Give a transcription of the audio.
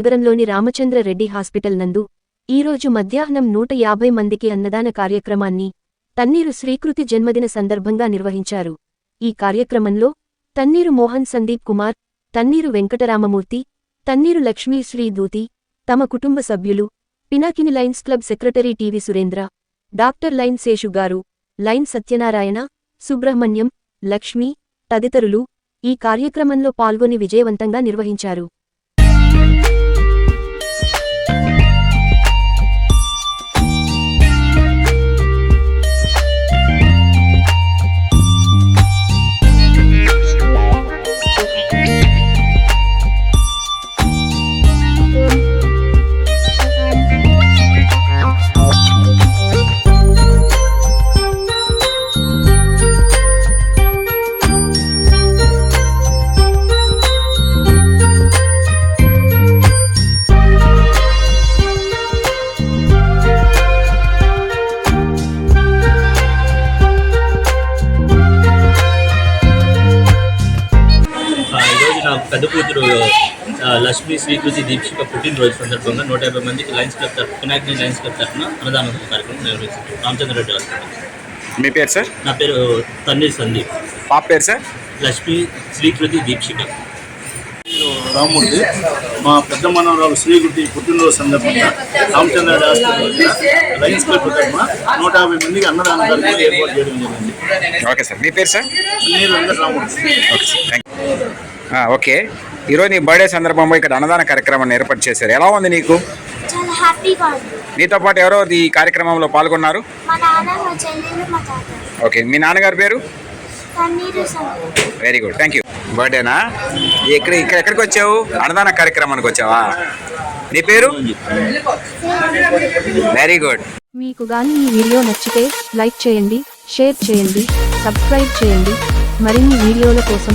నగరంలోని రామచంద్ర రెడ్డి హాస్పిటల్ నందు ఈరోజు మధ్యాహ్నం నూట యాభై మందికి అన్నదాన కార్యక్రమాన్ని తన్నీరు శ్రీకృతి జన్మదిన సందర్భంగా నిర్వహించారు. ఈ కార్యక్రమంలో తన్నీరు మోహన్ సందీప్ కుమార్ తన్నీరు వెంకటరామమూర్తి తన్నీరు లక్ష్మీ శ్రీ తమ కుటుంబ సభ్యులు Pinakini lions club secretary T V Surendra doctor lion Seshu garu lion Satyanarayana Subrahmanyam Lakshmi తదితరులు ఈ కార్యక్రమంలో పాల్గొని విజయవంతంగా నిర్వహించారు. నా పెద్ద కూతురు లక్ష్మీ శ్రీకృతి దీక్షిక పుట్టినరోజు సందర్భంగా నూట యాభై మందికి లయన్స్ క్లబ్ తరఫు పినాకిని లయన్స్ క్లబ్ తరఫున అన్నదాన కార్యక్రమం నిర్వహించారు. రామచంద్ర రెడ్డి హాస్పిటల్ మీ పేరు సార్? నా పేరు తన్నీర్ సందీప్. పాప పేరు సార్? లక్ష్మీ శ్రీకృతి దీక్షిక. రామ్మూర్తి మా పెద్ద మనవరాలు శ్రీగుట్టి పుట్టినరోజు సందర్భంగా రామచంద్ర హాస్పిటల్ లయన్స్ క్లబ్ తరఫున నూట యాభై మందికి అన్నదాన కార్యక్రమం ఏర్పాటు చేయడం జరిగింది. Okay sir. మీ పేరు sir? Neeru Venkata Rammurthy okay sir. Thank you okay. ఈరోజు నీ బర్త్డే సందర్భంగా ఇక్కడ అన్నదాన కార్యక్రమాన్ని ఏర్పాటు చేశారు. ఎలా ఉంది నీకు? చాలా హ్యాపీగా ఉంది. నీతో పాటు ఎవరో ఈ కార్యక్రమంలో పాల్గొన్నారు? ఓకే. మీ నాన్నగారి పేరు? వెరీ గుడ్ థ్యాంక్ యూ బర్త్డేనా ఇక్కడ ఇక్కడ ఎక్కడికి వచ్చావు? అన్నదాన కార్యక్రమానికి వచ్చావా? నీ పేరు? వెరీ గుడ్ మీకు గాని ఈ వీడియో నచ్చితే లైక్ చేయండి షేర్ చేయండి సబ్స్క్రైబ్ చేయండి. మరిన్ని వీడియోల కోసం